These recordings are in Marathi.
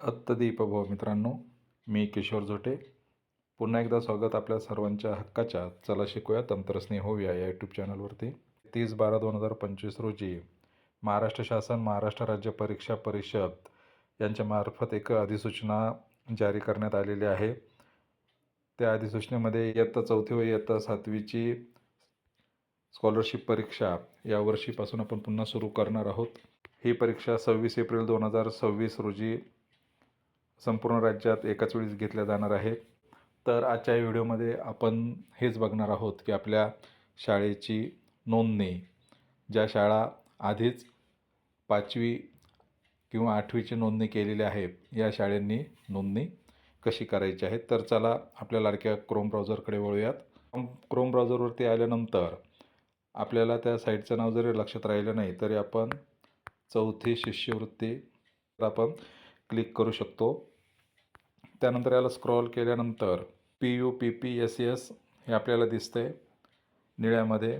अत्तदीपभव मित्रांनो मी किशोर झोटे पुन्हा एकदा स्वागत आपल्या सर्वांच्या हक्काच्या चला शिकूया तंत्रस्नेह होऊया या यूट्यूब चॅनलवरती तीस बारा दोन हजार पंचवीस रोजी महाराष्ट्र शासन महाराष्ट्र राज्य परीक्षा परिषद यांच्यामार्फत एक अधिसूचना जारी करण्यात आलेली आहे. त्या अधिसूचनेमध्ये इयत्ता चौथी व इयत्ता सातवीची स्कॉलरशिप परीक्षा यावर्षीपासून आपण पुन्हा सुरू करणार आहोत. ही परीक्षा सव्वीस एप्रिल दोन हजार सव्वीस रोजी संपूर्ण राज्यात एकाच वेळीस घेतल्या जाणार आहेत. तर आजच्या व्हिडिओमध्ये आपण हेच बघणार आहोत की आपल्या शाळेची नोंदणी ज्या शाळा आधीच पाचवी किंवा आठवीची नोंदणी केलेली आहे या शाळांनी नोंदणी कशी करायची आहे? तर चला आपल्या लाडक्या क्रोम ब्राउझरकडे वळूयात. क्रोम ब्राउझरवरती आल्यानंतर आपल्याला त्या साईटचं नाव जरी लक्षात राहिलं नाही तरी आपण चौथी शिष्यवृत्ती आपण क्लिक करू शकतो. त्यानंतर याला स्क्रॉल केल्यानंतर P U P P S S हे आपल्याला दिसते निळ्यामध्ये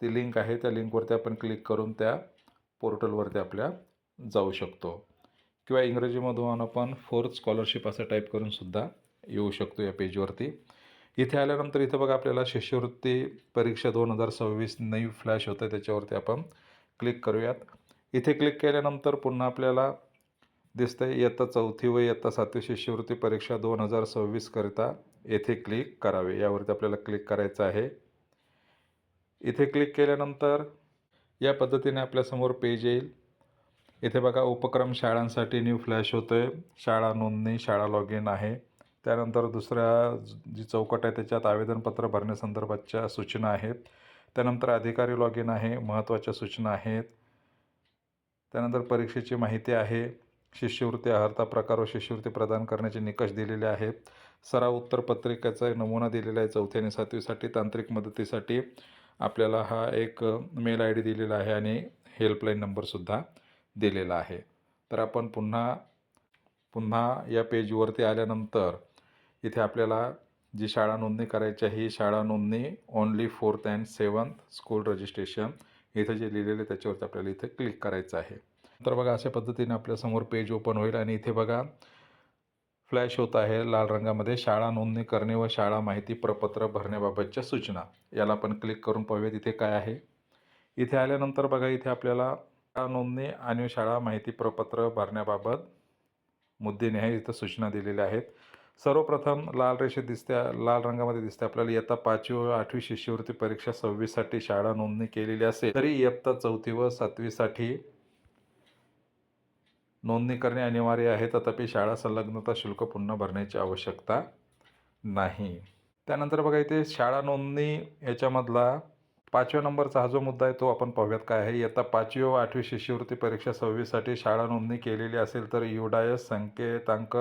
ती लिंक आहे. त्या लिंकवरती आपण क्लिक करून त्या पोर्टलवरती आपल्या जाऊ शकतो. किंवा इंग्रजीमधून आपण फोर्थ स्कॉलरशिप असं टाईप करूनसुद्धा येऊ शकतो या पेजवरती इथे आल्यानंतर इथं बघा आपल्याला शिष्यवृत्ती परीक्षा दोन हजार सव्वीस नवी फ्लॅश होतं त्याच्यावरती आपण क्लिक करूयात. इथे क्लिक केल्यानंतर पुन्हा आपल्याला दिसतंय. इयत्ता चौथी व इयत्ता सातवी शिष्यवृत्ती परीक्षा दोन हजार सव्वीसकरिता येथे क्लिक करावे. यावरती आपल्याला क्लिक करायचं आहे. इथे क्लिक केल्यानंतर या पद्धतीने आपल्यासमोर पेज येईल. इथे बघा उपक्रम शाळांसाठी न्यू फ्लॅश होतो आहे शाळा नोंदणी शाळा लॉग इन आहे. त्यानंतर दुसऱ्या जी चौकट आहे त्याच्यात आवेदनपत्र भरण्यासंदर्भातच्या सूचना आहेत. त्यानंतर अधिकारी लॉग इन आहे महत्त्वाच्या सूचना आहेत. त्यानंतर परीक्षेची माहिती आहे. शिष्यवृत्ती अर्हता प्रकार व शिष्यवृत्ती प्रदान करण्याचे निकष दिलेले आहेत. सराव उत्तरपत्रिकेचा नमुना दिलेला आहे चौथी आणि सातवीसाठी तांत्रिक मदतीसाठी आपल्याला हा एक मेल आय डी दिलेला आहे आणि हेल्पलाईन नंबरसुद्धा दिलेला आहे. तर आपण पुन्हा पुन्हा या पेजवरती आल्यानंतर इथे आपल्याला जी शाळा नोंदणी करायची आहे ही शाळा नोंदणी only fourth and seventh school registration इथं जे लिहिलेलं आहे त्याच्यावरती आपल्याला इथे क्लिक करायचं आहे. तर बघा अशा पद्धतीने आपल्यासमोर पेज ओपन होईल आणि इथे बघा फ्लॅश होत आहे लाल रंगामध्ये. शाळा नोंदणी करणे व शाळा माहिती प्रपत्र भरण्याबाबतच्या सूचना. याला आपण क्लिक करून पाहूया तिथे काय आहे. इथे आल्यानंतर बघा इथे आपल्याला शाळा नोंदणी आणि शाळा माहिती प्रपत्र भरण्याबाबत मुद्दे आहे इथं सूचना दिलेल्या आहेत. सर्वप्रथम लाल रेषेत दिसते लाल रंगामध्ये दिसते आपल्याला इयत्ता पाचवी व आठवी शिष्यवृत्ती परीक्षा सव्वीससाठी शाळा नोंदणी केलेली असेल तरी इयत्ता चौथी व सातवीसाठी नोंदणी करणे अनिवार्य आहे. तथापि शाळा संलग्नता शुल्क पुन्हा भरण्याची आवश्यकता नाही. त्यानंतर बघा इथे शाळा नोंदणी याच्यामधला पाचव्या नंबरचा हा जो मुद्दा आहे तो आपण पाहूयात काय आहे. इयत्ता पाचवी व आठवी शिष्यवृत्ती परीक्षा सव्वीससाठी शाळा नोंदणी केलेली असेल तर युडायस संकेतांक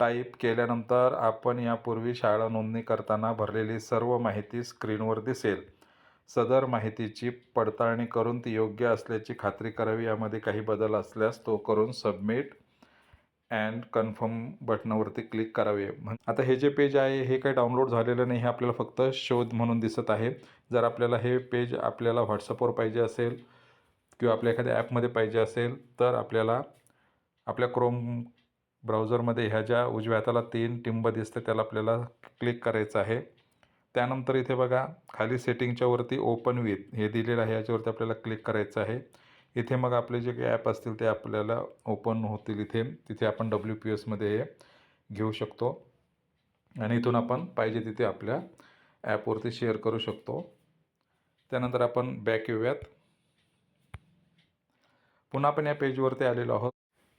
टाईप केल्यानंतर आपण यापूर्वी शाळा नोंदणी करताना भरलेली सर्व माहिती स्क्रीनवर दिसेल. सदर माहितीची पडताळणी करून ती योग्य असल्याची खात्री करावी. यामध्ये काही बदल असल्यास तो करून सबमिट अँड कन्फर्म बटनावरती क्लिक करावे. म्हण आता हे जे पेज आहे हे काही डाउनलोड झालेलं नाही हे आपल्याला फक्त शोध म्हणून दिसत आहे. जर आपल्याला हे पेज आपल्याला व्हॉट्सअपवर पाहिजे असेल किंवा आपल्या एखाद्या ॲपमध्ये पाहिजे असेल तर आपल्याला आपल्या क्रोम ब्राउझरमध्ये ह्या ज्या उजव्या हाताला तीन टिंब दिसते त्याला आपल्याला क्लिक करायचं आहे. त्यानंतर इथे बघा खाली सेटिंगच्या वरती ओपन विथ हे दिलेलं आहे याच्यावरती आपल्याला क्लिक करायचं आहे. इथे मग आपले जे काही ॲप असतील ते आपल्याला ओपन होतील इथे. तिथे आपण डब्ल्यू पी एसमध्ये हे घेऊ शकतो. आणि इथून आपण पाहिजे तिथे आपल्या ॲपवरती शेअर करू शकतो. त्यानंतर आपण बॅक येऊयात. पुन्हा आपण या पेजवरती आलेलो आहोत.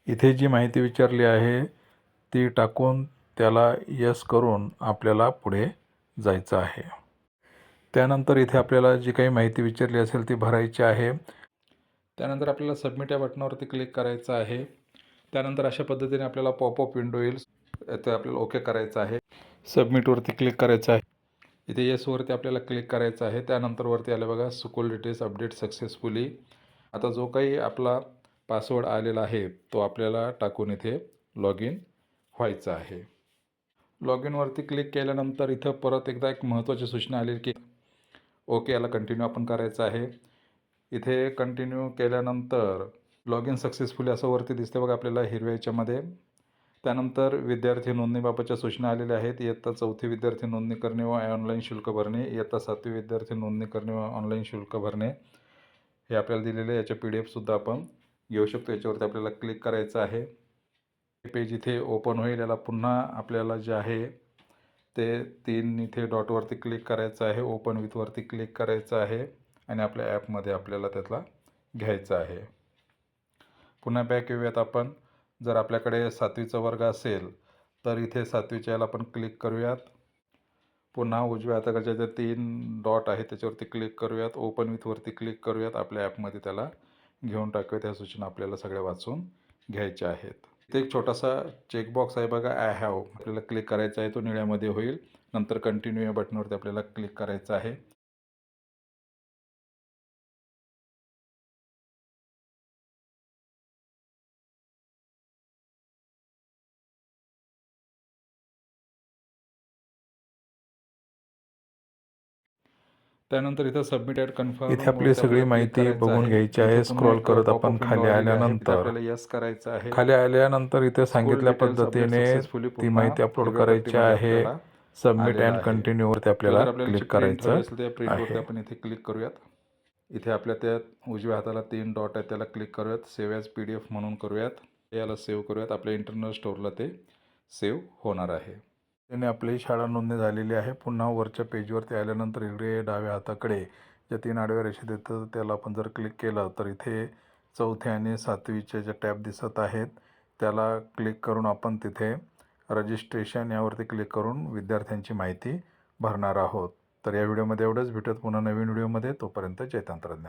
इथे जी माहिती विचारली आहे ती टाकून त्याला यस करून आपल्याला पुढे जायचं आहे. त्यानंतर इथे आपल्याला जी काही माहिती विचारली असेल ती भरायची आहे. त्यानंतर आपल्याला सबमिट या बटनावरती क्लिक करायचं आहे. त्यानंतर अशा पद्धतीने आपल्याला पॉपअप विंडो येईल. ते आपल्याला ओके करायचं आहे. सबमिटवरती क्लिक करायचं आहे. इथे येसवरती आपल्याला क्लिक करायचं आहे. त्यानंतर वरती आलं बघा स्कूल डिटेल्स अपडेट सक्सेसफुली आता जो काही आपला पासवर्ड आलेला आहे तो आपल्याला टाकून इथे लॉग इन व्हायचा आहे. लॉग इनवरती क्लिक केल्यानंतर इथं परत एकदा एक महत्त्वाची सूचना आली की ओके याला कंटिन्यू आपण करायचं आहे. इथे कंटिन्यू केल्यानंतर लॉग इन सक्सेसफुली असं वरती दिसते बघा आपल्याला हिरव्या याच्यामध्ये. त्यानंतर विद्यार्थी नोंदणीबाबतच्या सूचना आलेल्या आहेत. इयत्ता चौथी विद्यार्थी नोंदणी करणे व ऑनलाईन शुल्क भरणे. इयत्ता सातवी विद्यार्थी नोंदणी करणे व ऑनलाईन शुल्क भरणे. हे आपल्याला दिलेले आहे. याच्या पी डी एफसुद्धा आपण घेऊ शकतो. याच्यावरती आपल्याला क्लिक करायचं आहे. पेज इथे ओपन होईल. याला पुन्हा आपल्याला जे आहे ते तीन इथे डॉटवरती क्लिक करायचं आहे. ओपन विथवरती क्लिक करायचं आहे. आणि आपल्या ॲपमध्ये आपल्याला त्यातला घ्यायचं आहे. पुन्हा बॅक येऊयात आपण. जर आपल्याकडे सातवीचा वर्ग असेल तर इथे सातवीच्या याला आपण क्लिक करूयात. पुन्हा उजव्या हाताकडच्या ज्या तीन डॉट आहे त्याच्यावरती क्लिक करूयात. ओपन विथवरती क्लिक करूयात. आपल्या ॲपमध्ये त्याला घेऊन टाकूयात. ह्या सूचना आपल्याला सगळ्या वाचून घ्यायच्या आहेत. इथे एक छोटासा चेकबॉक्स आहे बघा आय हॅव आपल्याला क्लिक करायचा आहे तो निळ्यामध्ये होईल. नंतर कंटिन्यू या बटनवरती आपल्याला क्लिक करायचं आहे. त्यानंतर इथं सबमिट ॲट कन्फर्म इथे आपली सगळी माहिती बघून घ्यायची आहे. स्क्रॉल करत आपण खाली आल्यानंतर. आपल्याला यस करायचं आहे. खाली आल्यानंतर इथे सांगितल्या पद्धतीने ती माहिती अपलोड करायची आहे. सबमिट अँड आहे. कंटिन्यू वरती आपल्याला क्लिक करायचं आहे. आपण इथे क्लिक करूयात. इथे आपल्या त्या उजव्या हाताला तीन डॉट आहेत त्याला क्लिक करूयात. Save as P D F म्हणून करूयात. याला सेव्ह करूयात. आपल्या इंटरनल स्टोअरला ते सेव्ह होणार आहे. त्याने आपली शाळा नोंदणी झालेली आहे. पुन्हा वरच्या पेजवरती आल्यानंतर इकडे डाव्या हाताकडे ज्या तीन आडव्या रेषेत देतात त्याला आपण जर क्लिक केलं तर इथे चौथ्या आणि सातवीचे जे टॅब दिसत आहेत त्याला क्लिक करून आपण तिथे रजिस्ट्रेशन यावरती क्लिक करून विद्यार्थ्यांची माहिती भरणार आहोत. तर या व्हिडिओमध्ये एवढंच. भेटत पुन्हा नवीन व्हिडिओमध्ये तोपर्यंत जय तंत्रज्ञान.